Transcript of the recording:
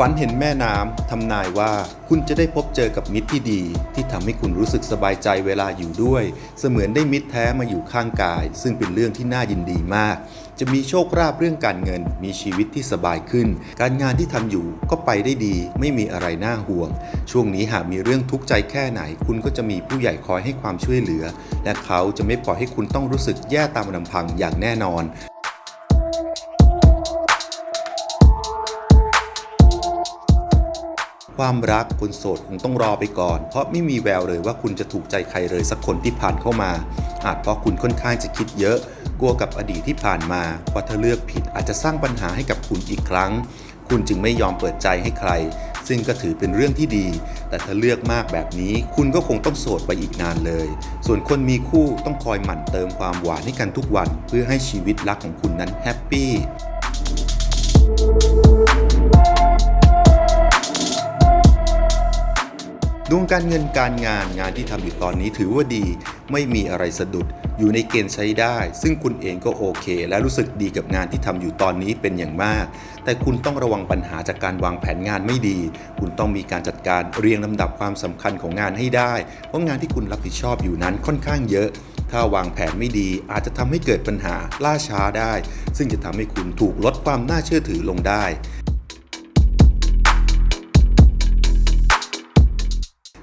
ฝันเห็นแม่น้ำทำนายว่าคุณจะได้พบเจอกับมิตรที่ดี ที่ทำให้คุณรู้สึกสบายใจเวลาอยู่ด้วย เสมือนได้มิตรแท้มาอยู่ข้างกาย ซึ่งเป็นเรื่องที่น่ายินดีมาก จะมีโชคราบเรื่องการเงิน มีชีวิตที่สบายขึ้น การงานที่ทำอยู่ก็ไปได้ดี ไม่มีอะไรน่าห่วง ช่วงนี้หากมีเรื่องทุกข์ใจแค่ไหน คุณก็จะมีผู้ใหญ่คอยให้ความช่วยเหลือ และเขาจะไม่ปล่อยให้คุณต้องรู้สึกแย่ตามลำพังอย่างแน่นอน ความรักคนโสดคงต้องรอไปก่อน เพราะไม่มีแววเลยว่าคุณจะถูกใจใครเลยสักคนที่ผ่านเข้ามา อาจเพราะคุณค่อนข้างจะคิดเยอะกลัวกับอดีตที่ผ่านมาว่าถ้าเลือกผิดอาจจะสร้างปัญหาให้กับคุณอีกครั้ง คุณจึงไม่ยอมเปิดใจให้ใคร ซึ่งก็ถือเป็นเรื่องที่ดี แต่ถ้าเลือกมากแบบนี้ คุณก็คงต้องโสดไปอีกนานเลย ส่วนคนมีคู่ต้องคอยหมั่นเติมความหวานให้กันทุกวัน เพื่อให้ชีวิตรักของคุณนั้นแฮปปี้ ดวงการเงินการงานงานที่ทำอยู่ตอนนี้ถือว่าดี ไม่มีอะไรสะดุดอยู่ในเกณฑ์ใช้ได้ ซึ่งคุณเองก็โอเค และรู้สึกดีกับงานที่ทำอยู่ตอนนี้เป็นอย่างมาก แต่คุณต้องระวังปัญหาจากการวางแผนงานไม่ดี คุณต้องมีการจัดการเรียงลำดับความสำคัญของงานให้ได้ เพราะงานที่คุณรับผิดชอบอยู่นั้นค่อนข้างเยอะ ถ้าวางแผนไม่ดีอาจจะทำให้เกิดปัญหาล่าช้าได้ ซึ่งจะทำให้คุณถูกลดความน่าเชื่อถือลงได้